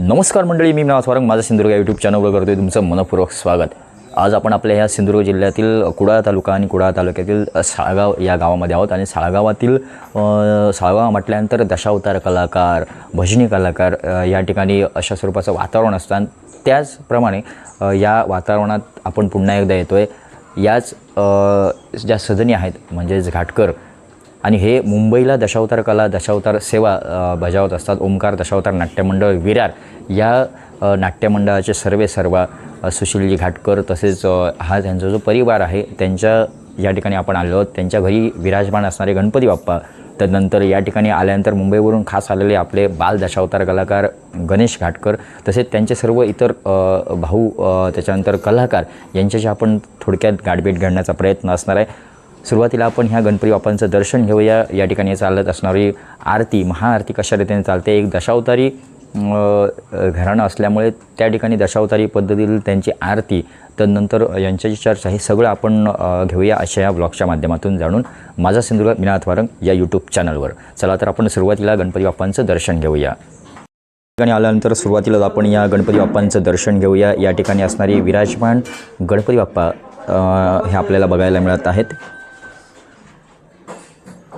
नमस्कार मंडळी मी नाथ वारंग. माझा सिंधुदुर्ग या यूट्यूब चॅनलवर करतोय तुमचं मनपूर्वक स्वागत. आज आपण आपल्या ह्या सिंधुदुर्ग जिल्ह्यातील कुडाळ तालुका आणि कुडाळ तालुक्यातील साळगाव या गावामध्ये आहोत. आणि साळगावातील साळगाव म्हटल्यानंतर दशावतार कलाकार भजनी कलाकार या ठिकाणी अशा स्वरूपाचं वातावरण असतं. आणि त्याचप्रमाणे या वातावरणात आपण पुन्हा एकदा येतो आहे याच ज्या सदनी आहेत म्हणजेच घाटकर आणि हे मुंबईला दशावतार कला दशावतार सेवा बजावत असतात. ओंकार दशावतार नाट्यमंडळ विरार या नाट्यमंडळाचे सर्वे सर्वा सुशीलजी घाटकर तसेच हा त्यांचा जो परिवार आहे त्यांच्या या ठिकाणी आपण आलो आहोत. त्यांच्या घरी विराजमान असणारे गणपती बाप्पा त्यानंतर या ठिकाणी आल्यानंतर मुंबईवरून खास आलेले आपले बाल दशावतार कलाकार गणेश घाटकर तसेच त्यांचे सर्व इतर भाऊ त्याच्यानंतर कलाकार यांच्याशी आपण थोडक्यात गाठभेट घडण्याचा प्रयत्न असणार आहे. सुरुवातीला आपण ह्या गणपती बाप्पांचं दर्शन घेऊया. या ठिकाणी चालत असणारी आरती महाआरती कशा रीतीने चालते? एक दशावतारी घराणं असल्यामुळे त्या ठिकाणी दशावतारी पद्धतीतील त्यांची आरती तदनंतर यांच्याची चर्चा हे सगळं आपण घेऊया अशा या ब्लॉगच्या माध्यमातून जाणून. माझा सिंधुदुर्ग मिनाथ वारंग या यूट्यूब चॅनलवर चला तर आपण सुरुवातीला गणपती बाप्पांचं दर्शन घेऊया. ठिकाणी आल्यानंतर सुरुवातीला आपण या गणपती बाप्पांचं दर्शन घेऊया. या ठिकाणी असणारी विराजमान गणपती बाप्पा हे आपल्याला बघायला मिळत आहेत.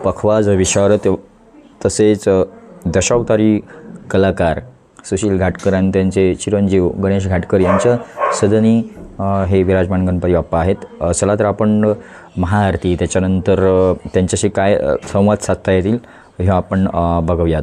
पखवाज विशारद तसेच दशावतारी कलाकार सुशील घाटकर आणि त्यांचे चिरंजीव गणेश घाटकर यांच्या सदनी हे विराजमान गणपती बाप्पा आहेत. चला तर आपण महाआरती त्याच्यानंतर त्यांच्याशी काय संवाद साधता येतील हे आपण बघूयात.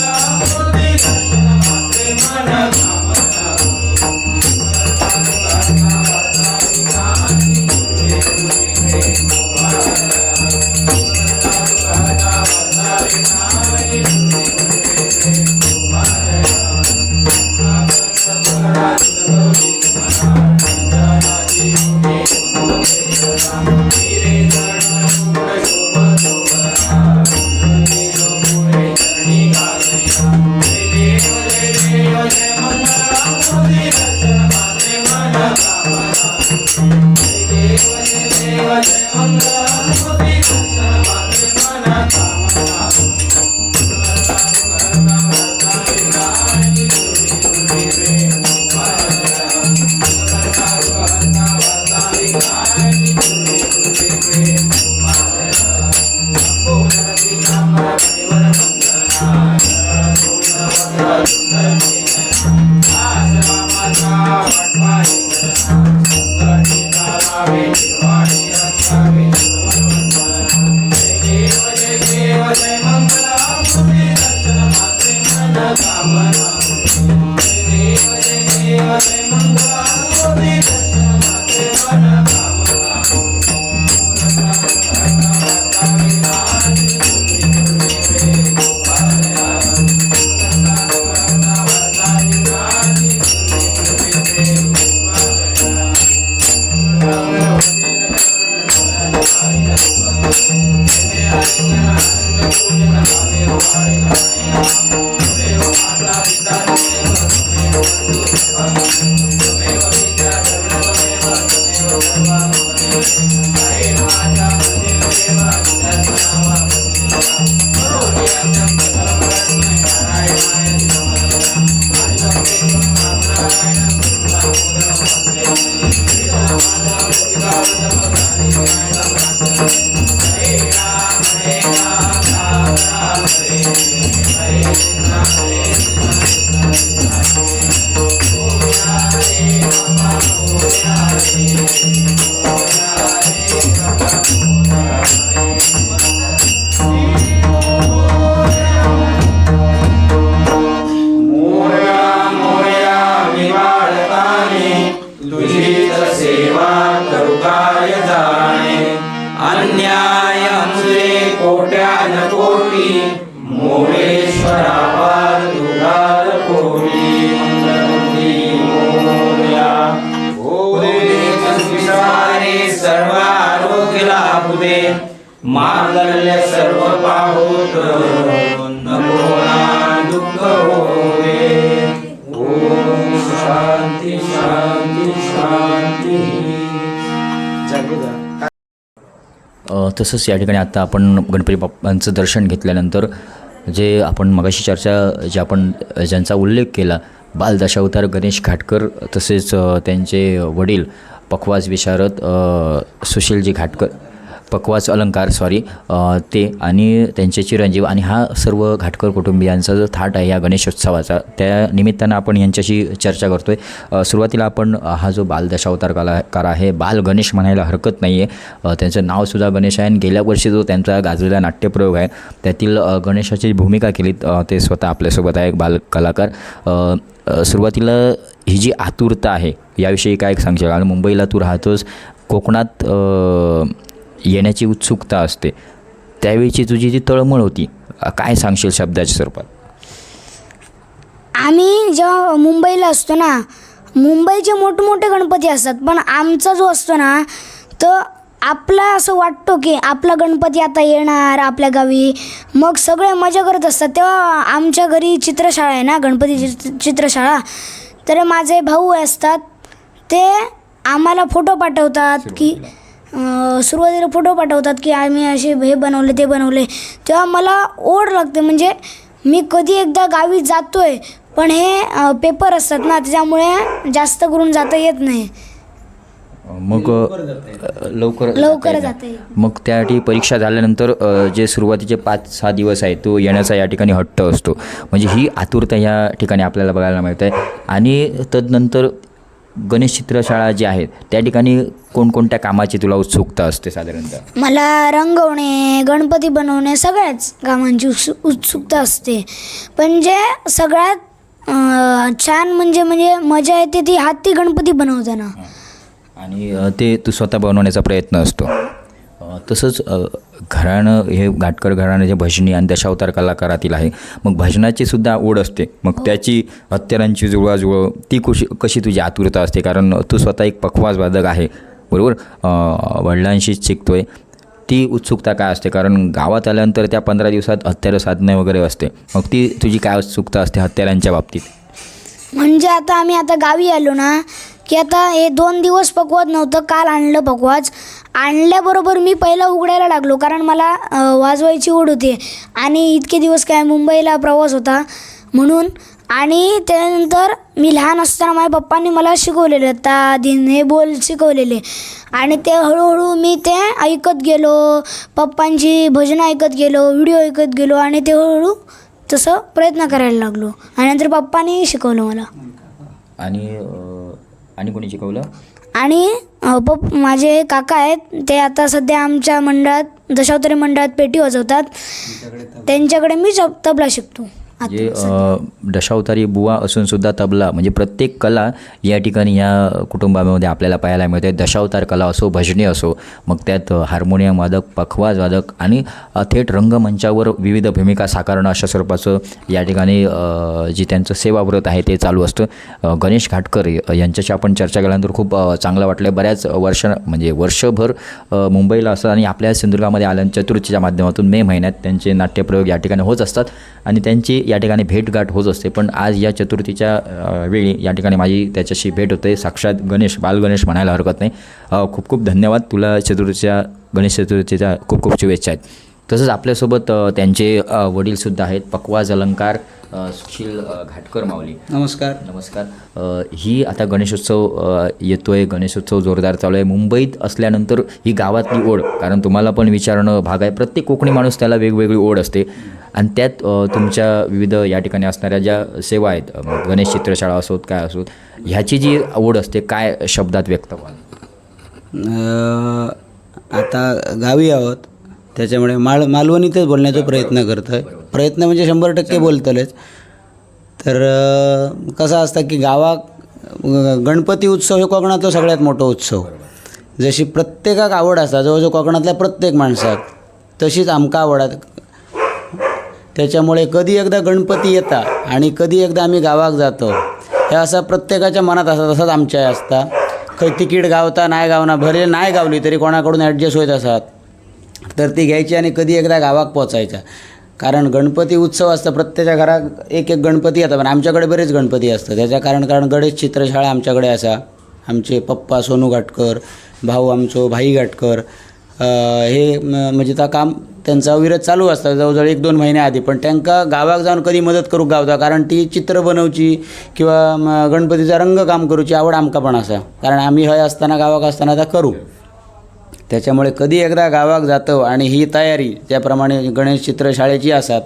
अ, बघूयात तुझीच अन्याय अंजे कोट्यान कोटी मोरेश्वरा पार तुघाल कोटी. मंगलमूर्ती मोरया ओ देश सर्व आरोग्य कृते मांगल्य सर्व पाहोत. तसंच या ठिकाणी आता आपण गणपती बाप्पांचं दर्शन घेतल्यानंतर जे आपण मगाशी चर्चा जे आपण ज्यांचा उल्लेख केला बालदशावतार गणेश घाटकर तसेच त्यांचे वडील पखवाज विशारद सुशीलजी घाटकर पकवाच अलंकार सॉरी ते आणि त्यांचे चिरंजीव आणि हा सर्व घाटकर कुटुंबियांचा जो थाट आहे या गणेशोत्सवाचा त्या निमित्तानं आपण यांच्याशी चर्चा करतो आहे सुरुवातीला आपण हा जो बाल दशावतार कलाकार आहे बाल गणेश म्हणायला हरकत नाही आहे त्यांचं नावसुद्धा गणेश आहे आणि गेल्या वर्षी जो त्यांचा गाजलेला नाट्यप्रयोग आहे त्यातील गणेशाची भूमिका केली ते स्वतः आपल्यासोबत आहे एक बाल कलाकार. सुरुवातीला ही जी आतुरता आहे याविषयी काय सांगशील? कारण मुंबईला तू राहतोस कोकणात येण्याची उत्सुकता असते. त्यावेळीची तुझी जी तळमळ होती काय सांगशील शब्दाच्या स्वरूपात? आम्ही जेव्हा मुंबईला असतो ना मुंबईचे मोठमोठे गणपती असतात पण आमचा जो असतो ना तर आपला असं वाटतो की आपला गणपती आता येणार आपल्या गावी. मग सगळे मजा करत असतात. तेव्हा आमच्या घरी चित्रशाळा आहे ना गणपती चित्र चित्रशाळा. तर माझे भाऊ असतात ते आम्हाला फोटो पाठवतात की सुरुवातीला फोटो पाठवतात की आम्ही असे हे बनवले ते बनवले. तेव्हा मला ओढ लागते. म्हणजे मी कधी एकदा गावी जातोय पण हे पेपर असतात ना त्याच्यामुळे जास्त करून जाता येत नाही. मग लवकर लवकर जाता. मग त्यासाठी परीक्षा झाल्यानंतर जे सुरुवातीचे पाच सहा दिवस आहे तो येण्याचा या ठिकाणी हट्ट असतो. म्हणजे ही आतुरता या ठिकाणी आपल्याला बघायला मिळते. आणि तदनंतर गणेश चित्रशाळा जी आहेत त्या ठिकाणी कोणकोणत्या कामाची तुला उत्सुकता असते साधारणतः? मला रंगवणे गणपती बनवणे सगळ्याच कामांची उत्सु उत्सुकता असते. पण जे सगळ्यात अं, छान म्हणजे म्हणजे मजा येते ती हाती गणपती बनवताना. आणि अ, ते तू स्वतः बनवण्याचा प्रयत्न असतो. तसंच घराणं हे घाटकर घराणं जे भजनी आणि दशावतार कलाकारातील आहे मग भजनाची सुद्धा ओढ असते. मग त्याची हत्यारांची जुळवाजुळव ती कशी कशी तुझी आतुरता असते? कारण तू स्वतः एक पखवाज वादक आहे. बरोबर? वडिलांशीच शिकतोय ती उत्सुकता काय असते? कारण गावात आल्यानंतर त्या पंधरा दिवसात हत्यारं साधणे वगैरे असते. मग ती तुझी काय उत्सुकता असते हत्यारांच्या बाबतीत? म्हणजे आता आम्ही आता गावी आलो ना की आता हे दोन दिवस पकवत नव्हतं काल आणलं पकवाज. आणल्याबरोबर मी पहिला उघडायला लागलो कारण मला वाजवायची ओढ होती. आणि इतके दिवस काय मुंबईला प्रवास होता म्हणून. आणि त्यानंतर मी लहान असताना माझ्या पप्पांनी मला शिकवलेलं ता दिन हे बोल शिकवलेले. आणि ते हळूहळू मी ते ऐकत गेलो पप्पांची भजनं ऐकत गेलो व्हिडिओ ऐकत गेलो आणि ते हळूहळू तसं प्रयत्न करायला लागलो. आणि नंतर पप्पांनी शिकवलं मला. आणि अ, आणि कोणी शिकवलं? आणि अ, पप माझे काका आहेत ते आता सध्या आमच्या मंडळात दशावतारी मंडळात पेटी वाजवतात त्यांच्याकडे मी तबला शिकतो. जे अ, दशावतारी बुवा असून सुद्धा तबला म्हणजे प्रत्येक कला या ठिकाणी या कुटुंबामध्ये आपल्याला पाहायला मिळते. दशावतार कला असो भजनी असो मग त्यात हार्मोनियम वादक पखवाज वादक आणि थेट रंगमंचावर विविध भूमिका साकारणं अशा स्वरूपाचं या ठिकाणी जी त्यांचं सेवाव्रत आहे ते चालू असतं. गणेश घाटकर यांच्याशी आपण चर्चा केल्यानंतर खूप चांगलं वाटलं. बऱ्याच वर्ष म्हणजे वर्षभर मुंबईला असतात आणि आपल्या सिंधुदुर्गामध्ये आल्यानंतर चतुर्थीच्या माध्यमातून मे महिन्यात त्यांचे नाट्यप्रयोग या ठिकाणी होत असतात आणि त्यांची या ठिकाणी भेटगाठ होत असते. पण आज या चतुर्थीच्या वेळी या ठिकाणी माझी त्याच्याशी भेट होते. साक्षात गणेश बालगणेश म्हणायला हरकत नाही. खूप खूप धन्यवाद. तुला चतुर्थीच्या गणेश चतुर्थीच्या खूप खूप शुभेच्छा आहेत. तसंच आपल्यासोबत त्यांचे वडीलसुद्धा आहेत. पकवाज अलंकार सुशील घाटकर माऊली. नमस्कार. नमस्कार. ही आता गणेशोत्सव अ, येतोय. गणेशोत्सव जोरदार चालू आहे. मुंबईत असल्यानंतर ही गावातली ओढ कारण तुम्हाला पण विचारणं भाग आहे. प्रत्येक कोकणी माणूस त्याला वेगवेगळी ओढ असते. आणि त्यात तुमच्या विविध या ठिकाणी असणाऱ्या ज्या सेवा आहेत गणेश चित्रशाळा असोत काय असोत ह्याची जी ओढ असते काय शब्दात व्यक्त व्हाल? आता गावी आहोत त्याच्यामुळे माळ मालवणीतच बोलण्याचा प्रयत्न करतो आहे प्रयत्न म्हणजे शंभर टक्के बोलतलेच तर कसं असतं की गावात अं, गणपती उत्सव हे कोकणातला सगळ्यात मोठा उत्सव. जशी प्रत्येकाक आवड आसा जवळजवळ कोकणातल्या प्रत्येक माणसाक तशीच आमकां आवड. त्याच्यामुळे कधी एकदा गणपती येता आणि कधी एकदा आम्ही गावाक जातो हे असं प्रत्येकाच्या मनात असतं तसंच आमच्या असता. खंय तिकीट गावता नाही गावना भले नाही गावली तरी कोणाकडून ॲडजस्ट होत असतात तर ती घ्यायची आणि कधी एकदा गावात पोचायच्या कारण गणपती उत्सव असतं प्रत्येच्या घरात एक एक गणपती येतात पण आमच्याकडे बरेच गणपती असतात त्याच्या कारण कारण गणेश चित्रशाळा आमच्याकडे असा. आमचे पप्पा सोनू घाटकर भाऊ आमचो भाई घाटकर हे म्हणजे आता काम त्यांचा विरोध चालू असता जवळजवळ एक दोन महिन्या आधी. पण त्यांका गावाक जाऊन कधी मदत करूक गावता? कारण ती चित्र बनवची किंवा गणपतीचा रंग काम करूची आवड आमका पण असा. कारण आम्ही हय असताना गावाक असताना आता करू. त्याच्यामुळे कधी एकदा गावाक जातो आणि ही तयारी त्याप्रमाणे गणेश चित्रशाळेची असतात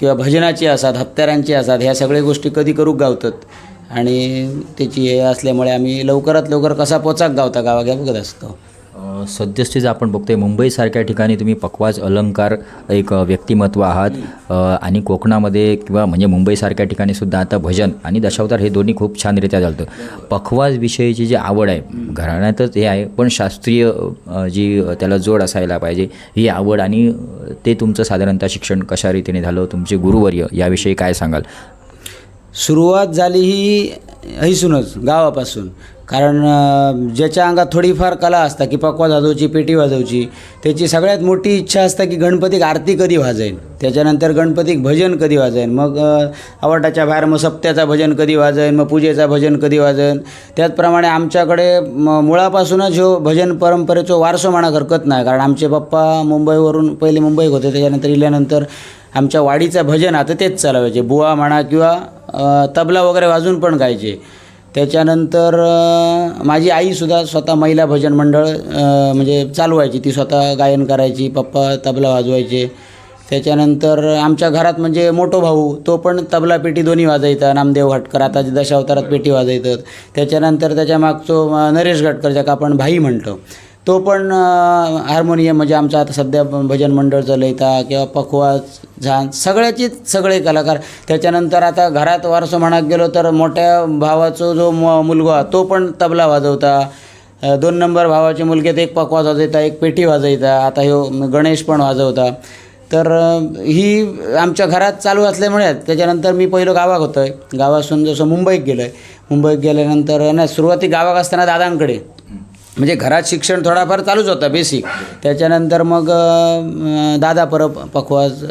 किंवा भजनाची असतात हत्यारांची असतात ह्या सगळ्या गोष्टी कधी करूक गावतात? आणि त्याची हे असल्यामुळे आम्ही लवकरात लवकर कसा पोचाक गावता? गावाक हे बघत असतो. सद्यस्थितीत आपण बघतोय मुंबईसारख्या ठिकाणी तुम्ही पकवाज अलंकार एक व्यक्तिमत्व आहात. आणि कोकणामध्ये किंवा म्हणजे मुंबईसारख्या ठिकाणी सुद्धा आता भजन आणि दशावतार हे दोन्ही खूप छानरित्या चालतं. पखवाज विषयीची जी आवड आहे घराण्यातच हे आहे पण शास्त्रीय जी त्याला जोड असायला पाहिजे ही आवड आणि ते तुमचं साधारणतः शिक्षण कशा रीतीने झालं तुमचे गुरुवर्य याविषयी काय सांगाल? सुरुवात झाली ही हैसूनच गावापासून. कारण ज्याच्या अंगात थोडीफार कला असता की पकवा वाजवची पेटी वाजवची त्याची सगळ्यात मोठी इच्छा असते की गणपतीक आरती कधी वाजेन? त्याच्यानंतर गणपतीक भजन कधी वाजेन? मग आवटाच्या बाहेर मग सप्त्याचा भजन कधी वाजेन? मग पूजेचा भजन कधी वाजेन? त्याचप्रमाणे आमच्याकडे म- मुळापासूनच ह्यो भजन परंपरेचो वारसो म्हणा हरकत नाही. कारण आमचे पप्पा मुंबईवरून पहिले मुंबईत होते त्याच्यानंतर इल्यानंतर आमच्या वाडीचं भजन आता तेच चालवायचे. बुवा म्हणा किंवा तबला वगैरे वाजून पण गायचे. त्याच्यानंतर माझी आईसुद्धा स्वतः महिला भजन मंडळ म्हणजे चालवायची. ती स्वतः गायन करायची पप्पा तबला वाजवायचे. त्याच्यानंतर आमच्या घरात म्हणजे मोठो भाऊ तो पण तबला पेटी दोन्ही वाजायचा नामदेव घाटकर. आता दशावतारात पेटी वाजवतात. त्याच्यानंतर त्याच्या मागचो नरेश घाटकर ज्याका आपण भाई म्हणतो. तो पण हार्मोनियम म्हणजे आमचा आता सध्या भजन मंडळ चलयता किंवा पखवाज झान सगळ्याचीच सगळे कलाकार. त्याच्यानंतर आता घरात वारसो म्हणत गेलो तर मोठ्या भावाचो जो मुलगा तो पण तबला वाजवता. दोन नंबर भावाचे मुलगे ते एक पखवाज वाजवता एक पेटी वाजवता. आता ह्यो गणेश पण वाजवता. तर ही आमच्या घरात चालू असल्यामुळे त्याच्यानंतर मी पहिलं गावात होतो आहे गावासून जसं मुंबईत गेलो आहे मुंबईत गेल्यानंतर नाही सुरुवाती गावात असताना दादांकडे. म्हणजे घरात शिक्षण थोडाफार चालूच होता बेसिक त्याच्यानंतर मग दादा परब पखवाज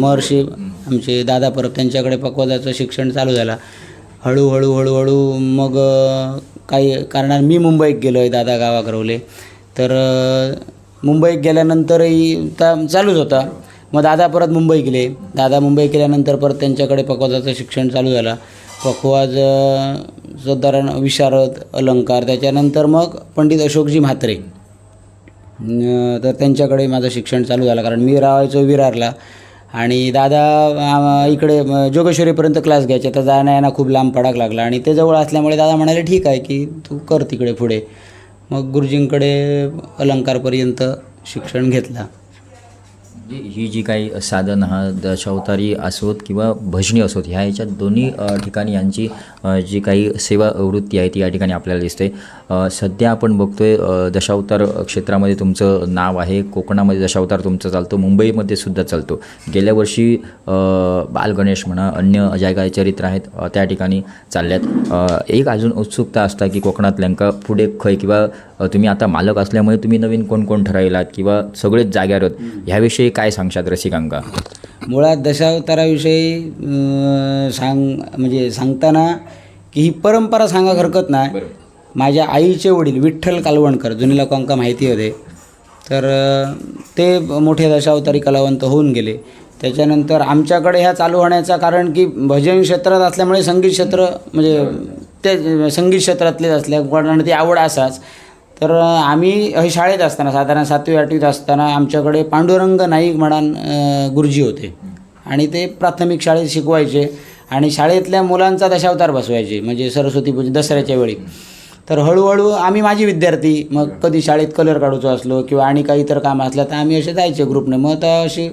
महर्षी आमचे दादा परब त्यांच्याकडे पखवाजाचं शिक्षण चालू झालं. हळूहळू हळूहळू मग काही कारणाने मी मुंबईत गेलो आहे दादा गावाकरवले. तर मुंबईत गेल्यानंतरही ता चालूच होता. मग दादा परत मुंबई गेले. दादा मुंबई गेल्यानंतर परत त्यांच्याकडे पखवाजाचं शिक्षण चालू झालं. पखवाज अ, साधारण विशारद अलंकार त्याच्यानंतर मग पंडित अशोकजी म्हात्रे. तर त्यांच्याकडे माझं शिक्षण चालू झालं कारण मी राहायचो विरारला. आणि दादा इकडे जोगेश्वरीपर्यंत क्लास घ्यायचे तर जाण्या येणं खूप लांब पडाक लागला. आणि ते जवळ असल्यामुळे दादा म्हणाले ठीक आहे की तू कर तिकडे पुढे. मग गुरुजींकडे अलंकारपर्यंत शिक्षण घेतला. म्हणजे ही जी काही साधन हा दशावतारी असोत किंवा भजनी असोत ह्या याच्यात दोन्ही ठिकाणी यांची जी काही सेवा वृत्ती आहे ती या ठिकाणी आपल्याला दिसते. सध्या आपण बघतोय दशावतार क्षेत्रामध्ये तुमचं नाव आहे कोकणामध्ये दशावतार तुमचं चालतो मुंबईमध्ये सुद्धा चालतो. गेल्या वर्षी बालगणेश बाल गणेश म्हणा अन्य ज्या काही चरित्र आहेत त्या ठिकाणी चालल्यात. एक अजून उत्सुकता असता की कोकणातल्यांका पुढे खय किंवा तुम्ही आता मालक असल्यामुळे तुम्ही नवीन कोण कोण ठरायलात किंवा सगळेच जाग्यावर ह्याविषयी काय सांगशात रसिकांका? मुळात दशावताराविषयी अं, सांग म्हणजे सांगताना की ही परंपरा सांगाक हरकत नाही. माझ्या आईचे वडील विठ्ठल कालवणकर जुनी लोकांका माहिती होते. तर अं, ते मोठे दशावतारी कलावंत होऊन गेले. त्याच्यानंतर आमच्याकडे ह्या चालू होण्याचं कारण की भजन क्षेत्रात असल्यामुळे संगीत क्षेत्र म्हणजे ते संगीत क्षेत्रातलेच असल्या कोणाला ती आवड असाच. तर आम्ही हे शाळेत असताना साधारण सातवी आठवीत असताना आमच्याकडे पांडुरंग नाईक म्हणान गुरुजी होते. आणि ते प्राथमिक शाळेत शिकवायचे आणि शाळेतल्या मुलांचा दशावतार बसवायचे म्हणजे सरस्वती पूजा दसऱ्याच्या वेळी. तर हळूहळू आम्ही माझी विद्यार्थी मग कधी शाळेत कलर काढूचो असलो किंवा आणि काही इतर काम असलं तर आम्ही असे जायचे ग्रुपने. मग तर अशी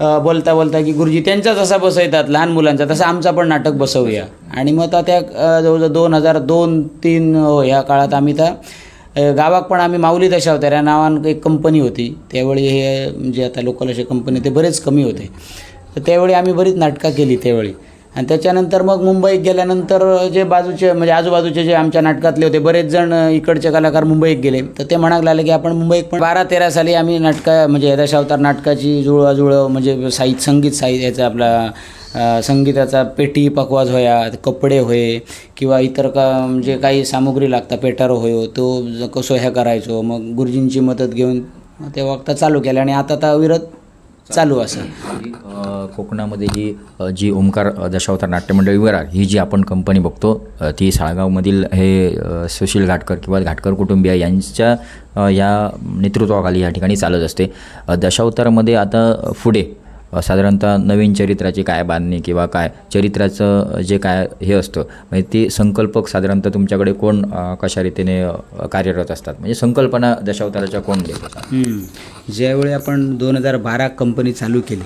बोलता बोलता की गुरुजी त्यांचा जसा बसवतात लहान मुलांचा तसा आमचा पण नाटक बसवूया. आणि मग आता त्या जवळजवळ दोन हजार दोन तीन हो, ह्या काळात आम्ही त्या गावाक पण आम्ही माऊली दशावतार या नावानं एक कंपनी होती. त्यावेळी हे म्हणजे आता लोकल असे कंपनी ते बरेच कमी होते. तर त्यावेळी आम्ही बरीच नाटकं केली त्यावेळी. आणि त्याच्यानंतर मग मुंबईत गेल्यानंतर जे बाजूचे म्हणजे आजूबाजूचे जे आमच्या नाटकातले होते बरेच जण इकडचे कलाकार मुंबईत गेले. तर ते म्हणायला लागले की आपण मुंबईत पण बारा तेरा साली आम्ही नाटका म्हणजे दशावतार नाटकाची जुळवाजुळव म्हणजे साहित्य संगीत साहित्य याचा आपला संगीताचा पेटी पकवाज होया कपडे होय किंवा इतर का म्हणजे काही सामुग्री लागता पेटारो होयो तो कसो ह्या करायचो मग गुरुजींची मदत घेऊन ते वक्ता चालू केलं आणि आता तर विरत चालू असं. कोकणामध्ये ही जी ओंकार दशावतार नाट्यमंडळ विरार ही जी आपण कंपनी बघतो ती साळगावमधील हे सुशील घाटकर किंवा घाटकर कुटुंबीय यांच्या या नेतृत्वाखाली या ठिकाणी चालत असते. दशावतारमध्ये आता पुढे साधारणतः नवीन चरित्राची काय बांधणी किंवा काय चरित्राचं जे काय हे असतं म्हणजे ती संकल्पक साधारणतः तुमच्याकडे कोण कशा रीतीने कार्यरत असतात? म्हणजे संकल्पना दशावताराच्या कोण देत असतात? ज्यावेळी आपण दोन हजार बारा कंपनी चालू केली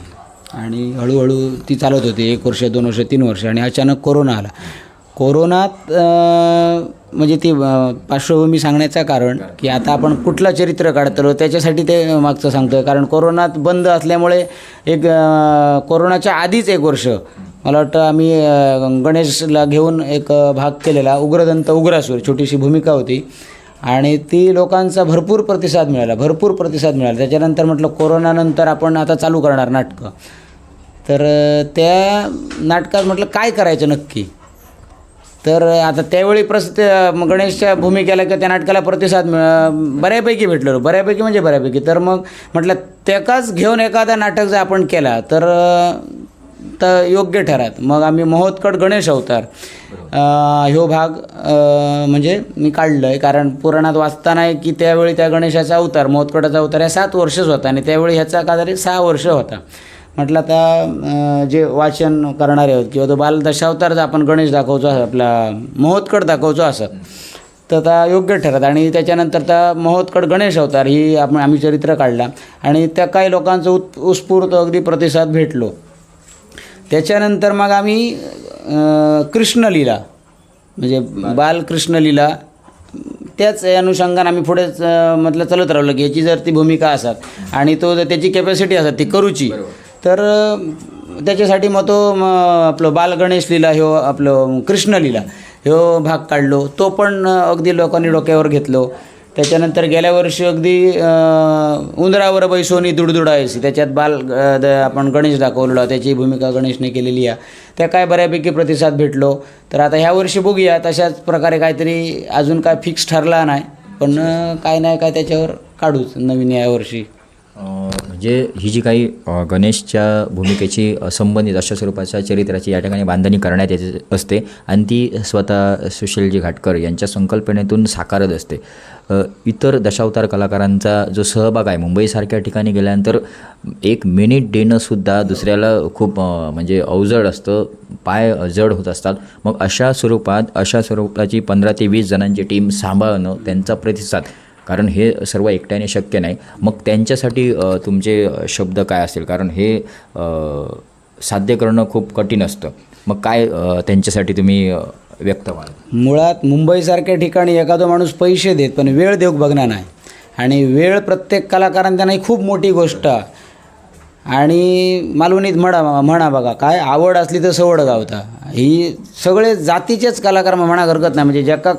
आणि हळूहळू ती चालत होती एक वर्ष दोन वर्ष तीन वर्ष आणि अचानक कोरोना आला कोरोनात म्हणजे ती पार्श्वभूमी सांगण्याचं कारण की आता आपण कुठलं चरित्र काढतो त्याच्यासाठी ते मागचं सांगतो कारण कोरोनात बंद असल्यामुळे एक कोरोनाच्या आधीच एक वर्ष मला वाटतं आम्ही गणेशला घेऊन एक भाग केलेला उग्रदंत उग्रासूर छोटीशी भूमिका होती. आणि ती लोकांचा भरपूर प्रतिसाद मिळाला भरपूर प्रतिसाद मिळाला. त्याच्यानंतर म्हटलं कोरोनानंतर आपण आता चालू करणार नाटकं. तर त्या नाटकात म्हटलं काय करायचं नक्की? तर आता त्यावेळी प्रस त्या म- गणेशच्या भूमिकेला किंवा त्या नाटकाला प्रतिसाद मिळ बऱ्यापैकी भेटलो. बऱ्यापैकी म्हणजे बऱ्यापैकी. तर मग म्हटलं त्याकाच घेऊन एखादा नाटक जर आपण केला तर तर योग्य ठरत. मग आम्ही महोत्कट गणेश अवतार ह्यो भाग म्हणजे मी काढलं आहे कारण पुराणात वाचताना आहे की त्यावेळी त्या गणेशाचा अवतार महोत्कटाचा अवतार या सात वर्षच होता आणि त्यावेळी ह्याचा काहीतरी सहा वर्ष होता. म्हटलं आता जे वाचन करणारे आहोत किंवा तो बाल दशावतार जर आपण गणेश दाखवतो असं आपला महोत्कट दाखवतो असं तर आता योग्य ठरत. आणि त्याच्यानंतर त्या महोत्कट गणेश अवतार ही आपण आम्ही चरित्र काढला. आणि त्या काही लोकांचं उत् उत्स्फूर्त अगदी प्रतिसाद भेटलो. त्याच्यानंतर मग आम्ही कृष्णलीला म्हणजे बालकृष्णलीला त्याच अनुषंगाने आम्ही पुढेच म्हटलं चलत राहिलो की याची जर ती भूमिका असत आणि तो जर त्याची कॅपॅसिटी असत ती करूची तर त्याच्यासाठी मग तो आपलं बाल गणेश लीला ह्यो आपलं कृष्णलीला ह्यो भाग काढलो. तो पण अगदी लोकांनी डोक्यावर घेतलो. त्याच्यानंतर गेल्या वर्षी अगदी उंदरावर बैसोनी दुडदुडायची. त्याच्यात बाल द- आपण गणेश दाखवलेला त्याची भूमिका गणेशने केलेली आहे. त्या काय बऱ्यापैकी प्रतिसाद भेटलो. तर आता ह्या वर्षी बघूया. तशाच प्रकारे काहीतरी अजून काय फिक्स ठरला नाही. पण काय नाही काय त्याच्यावर काढूच नवीन या वर्षी. म्हणजे ही जी काही गणेशच्या भूमिकेची संबंधित अशा स्वरूपाच्या चरित्राची या ठिकाणी बांधणी करण्यात येत असते आणि ती स्वतः सुशीलजी घाटकर यांच्या संकल्पनेतून साकारत असते. इतर दशावतार कलाकारांचा जो सहभाग आहे मुंबईसारख्या ठिकाणी गेल्यानंतर एक मिनिट देणंसुद्धा दुसऱ्याला खूप म्हणजे अवजड असतं पाय जड होत असतात. मग अशा स्वरूपात अशा स्वरूपाची पंधरा ते वीस जणांची टीम सांभाळणं त्यांचा प्रतिसाद. कारण हे सर्व एकट्याने शक्य नाही. मग त्यांच्यासाठी तुमचे शब्द काय असतील? कारण हे साध्य करणं खूप कठीण असतं. मग काय त्यांच्यासाठी तुम्ही व्यक्त व्हाल? मुळात मुंबईसारख्या ठिकाणी एखादा माणूस पैसे देत पण वेळ देऊ बघणार नाही. आणि वेळ प्रत्येक कलाकारांना ही खूप मोठी गोष्ट. आणि मालवणीत म्हणा म्हणा बघा काय आवड असली तर सवड गावता. ही सगळे जातीचेच कलाकार म्हणा हरकत नाही. म्हणजे ज्या का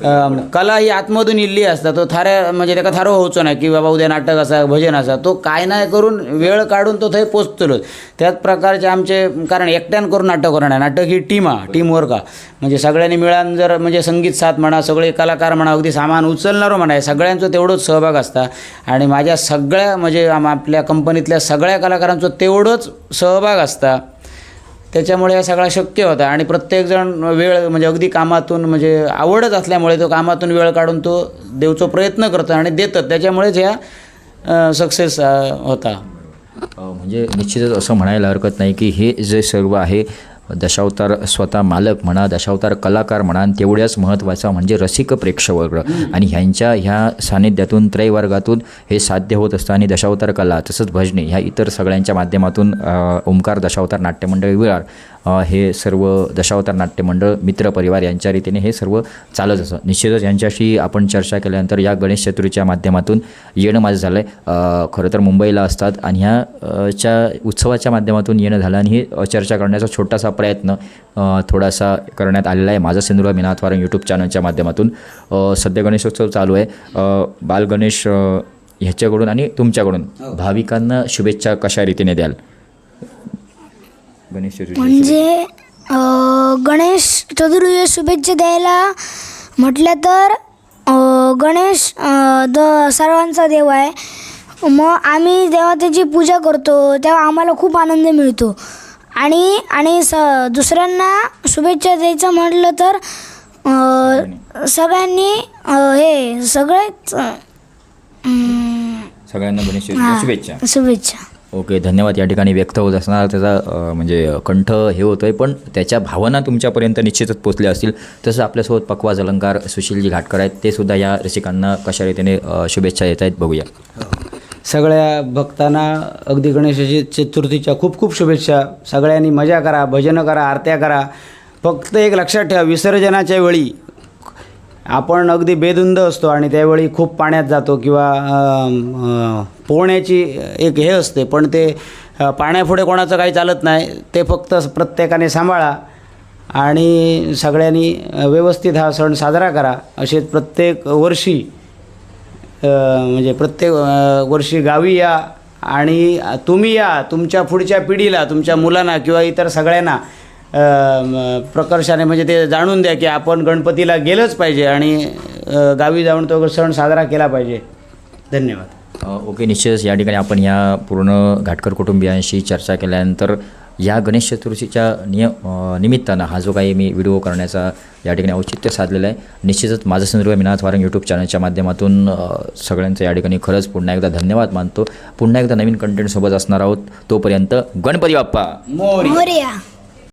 कला ही आतमधून इल्ली असता. तो थाऱ्या म्हणजे त्याका थारो होचो नाही की बाबा उद्या नाटक असा भजन असा. तो काय नाही करून वेळ काढून तो थंय पोचतलो त्याच प्रकारचे आमचे कारण एकट्यान करून नाटक होणार नाही. नाटक ही टीम हा टीम वर्क हा म्हणजे सगळ्यांनी मिळून जर म्हणजे संगीत साथ म्हणा सगळे कलाकार म्हणा अगदी सामान उचलणारो म्हणा सगळ्यांचो तेवढंच सहभाग असता. आणि माझ्या सगळ्या म्हणजे आपल्या कंपनीतल्या सगळ्या कलाकारांचो तेवढंच सहभाग असता. त्याच्यामुळे हा सगळा शक्य होता. आणि प्रत्येकजण वेळ म्हणजे अगदी कामातून म्हणजे आवडच असल्यामुळे तो कामातून वेळ काढून तो देवचो प्रयत्न करतो आणि देतात. त्याच्यामुळेच ह्या सक्सेस होता. म्हणजे निश्चितच असं म्हणायला हरकत नाही की हे जे सर्व आहे दशावतार स्वतः मालक म्हणा दशावतार कलाकार म्हणा आणि तेवढ्याच महत्त्वाचा म्हणजे रसिक प्रेक्षवर्ग आणि ह्यांच्या ह्या सानिध्यातून त्रयवर्गातून हे साध्य होत असतं. आणि दशावतार कला तसंच भजने ह्या इतर सगळ्यांच्या माध्यमातून ओंकार दशावतार नाट्यमंडळ विरार हे सर्व दशावतार नाट्य मंडळ मित्र परिवार यांच्या रीतीने हे सर्व चालत असं निश्चितच यांच्याशी आपण चर्चा केल्यानंतर या गणेश चतुर्थीच्या माध्यमातून येणं माझं झालं आहे खरं तर मुंबईला असतात आणि ह्या अ, च्या उत्सवाच्या माध्यमातून येणं झालं आणि ही चर्चा करण्याचा छोटासा प्रयत्न थोडासा करण्यात आलेला आहे माझा. सिंधुरा मिनाथवारंग यूट्यूब चॅनलच्या माध्यमातून सध्या गणेशोत्सव चालू आहे. अ, बाल गणेश अ, ह्याच्याकडून आणि तुमच्याकडून भाविकांना शुभेच्छा कशा रीतीने द्याल? गणेश चतुर्थी म्हणजे गणेश चतुर्थी शुभेच्छा द्यायला म्हटलं तर गणेश द सर्वांचा देव आहे. मग आम्ही जेव्हा त्याची पूजा करतो तेव्हा आम्हाला खूप आनंद मिळतो. आणि आणि स दुसऱ्यांना शुभेच्छा द्यायचं म्हटलं तर सगळ्यांनी. हे सगळेच सगळ्यांना गणेश चतुर्थीच्या हां, शुभेच्छा. शुभेच्छा. ओके धन्यवाद. या ठिकाणी व्यक्त होत असणार त्याचा म्हणजे कंठ हे होतो आहे पण त्याच्या भावना तुमच्यापर्यंत निश्चितच पोचल्या असतील. तसं आपल्यासोबत पकवाज अलंकार सुशीलजी घाटकर आहेत. ते सुद्धा या रसिकांना कशा रीतीने शुभेच्छा देत आहेत बघूया. सगळ्या भक्तांना अगदी गणेशाची चतुर्थीच्या खूप खूप शुभेच्छा. सगळ्यांनी मजा करा भजनं करा आरत्या करा. फक्त एक लक्षात ठेवा विसर्जनाच्या वेळी आपण अगदी बेधुंद असतो आणि त्यावेळी खूप पाण्यात जातो किंवा पोहण्याची एक हे असते पण ते पाण्यापुढे कोणाचं काही चालत नाही ते फक्त प्रत्येकाने सांभाळा आणि सगळ्यांनी व्यवस्थित हा सण साजरा करा. असे प्रत्येक वर्षी म्हणजे प्रत्येक वर्षी गावी या आणि तुम्ही या तुमच्या पुढच्या पिढीला तुमच्या मुलांना किंवा इतर सगळ्यांना प्रकर्षाने म्हणजे ते जाणून द्या की आपण गणपतीला गेलंच पाहिजे आणि गावी जाऊन तो सण साजरा केला पाहिजे. धन्यवाद. ओके निश्चितच या ठिकाणी आपण या पूर्ण घाटकर कुटुंबियांशी चर्चा केल्यानंतर या गणेश चतुर्थीच्या निय निमित्तानं हा जो काही मी व्हिडिओ करण्याचा या ठिकाणी औचित्य साधलेलं आहे निश्चितच माझं संदर्भ मिनाथ वारंग यूट्यूब चॅनलच्या माध्यमातून सगळ्यांचं या ठिकाणी खरंच पुन्हा एकदा धन्यवाद मानतो. पुन्हा एकदा नवीन कंटेंटसोबत असणार आहोत तोपर्यंत गणपती बाप्पा! मोरी मोरया!